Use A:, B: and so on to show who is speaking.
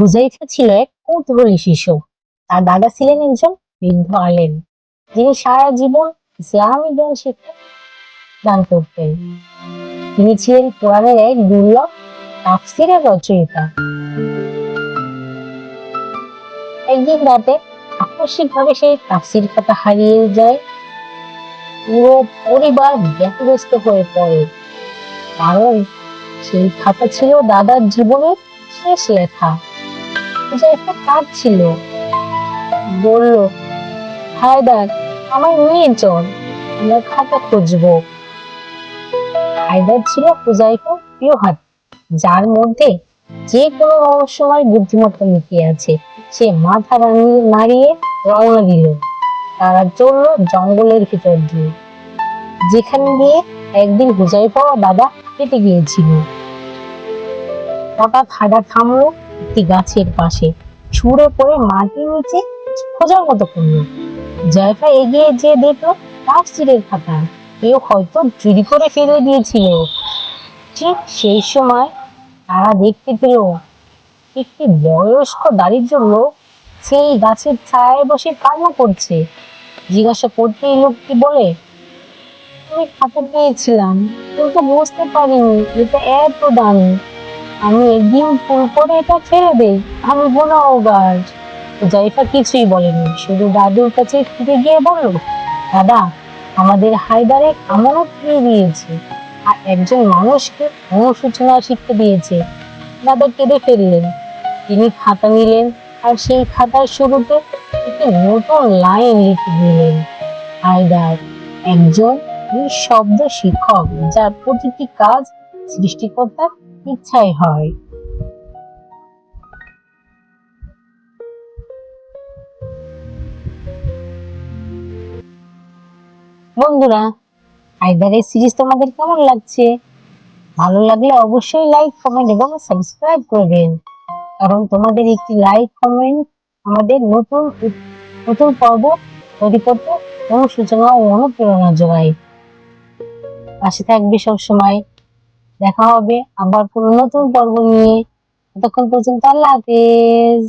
A: হুজাইফা ছিল এক কৌতূহলী শিশু। তার দাদা ছিলেন একজন বৃদ্ধ আলেম, যিনি সারা জীবন ইসলামী জ্ঞান শিক্ষা দান করতেন। তিনি ছিলেন কোরআনের এক দুর্লভ তাফসিরের রচয়িতা। একদিন রাতে আকস্মিক ভাবে সেই তাফসির খাতা হারিয়ে যায়। পুরো পরিবার ব্যতিব্যস্ত হয়ে পড়ে। কারণ সেই খাতা ছিল দাদার জীবনের শেষ লেখা। যে একটা কাজ ছিল। বলল, হায়দার আমার আমরা খাতা খুঁজবো। হায়দার ছিল হুজাইফার প্রিয় হাত যার মধ্যে যে কোনো রহস্যময় বুদ্ধিমত্তা লুকিয়ে আছে। সে মাথা নাড়িয়ে রওনা দিল তারা চলল জঙ্গলের ভিতর দিয়ে, যেখানে গিয়ে একদিন হুজাইফা ও দাদা কেটে গিয়েছিল। হঠাৎ হাঁটা থামলো একটি গাছের পাশে। ছুঁড়ে পড়ে মাটির নিচে খোঁজার মতো করল। জায়ফা এগিয়ে যেয়ে দেখল তাফসিরের খাতা। কেউ হয়তো চুরি করে ফেলে দিয়েছিল। ঠিক সেই সময় তারা দেখতে পেল একটি বয়স্ক দারিদ্র লোক সেই গাছের ছায়ায় বসে কান্না করছে। জিজ্ঞাসা করতেই লোকটি বলে আমি খাতা পেয়েছিলাম, কিন্তু বুঝতে পারিনি এটা এত দামি। আমি একদিন ভুল করে এটা ছেড়ে দেই। আমি গুণাগার জাইফা কিছুই বলেনি, শুধু দাদুর কাছে ফিরে গিয়ে বলল, দাদা, আমাদের হায়দারে আমানত দিয়ে দিয়েছে, আর একজন মানুষকে অনুসূচনা শিখতে দিয়েছে। দাদা কেঁদে ফেললেন। তিনি খাতা নিলেন, আর সেই খাতার শুরুতে একটি নতুন লাইন লিখে দিলেন, হায়দার একজন নিঃশব্দ শিক্ষক, যার প্রতিটি কাজ সৃষ্টিকর্তার ইচ্ছায় হয়। বন্ধুরা হায়দারের সিরিজ তোমাদের কেমন লাগছে? ভালো লাগলে অবশ্যই লাইক কমেন্ট এবং সাবস্ক্রাইব করবেন। কারণ তোমাদের একটি লাইক কমেন্ট আমাদের নতুন নতুন পর্ব তৈরি করতে অনুসূচনা ও অনুপ্রেরণা যোগায়। পাশে থাকবে সব সময় দেখা হবে আবার কোনো নতুন পর্ব নিয়ে। ততক্ষণ পর্যন্ত আল্লাহ হাফেজ।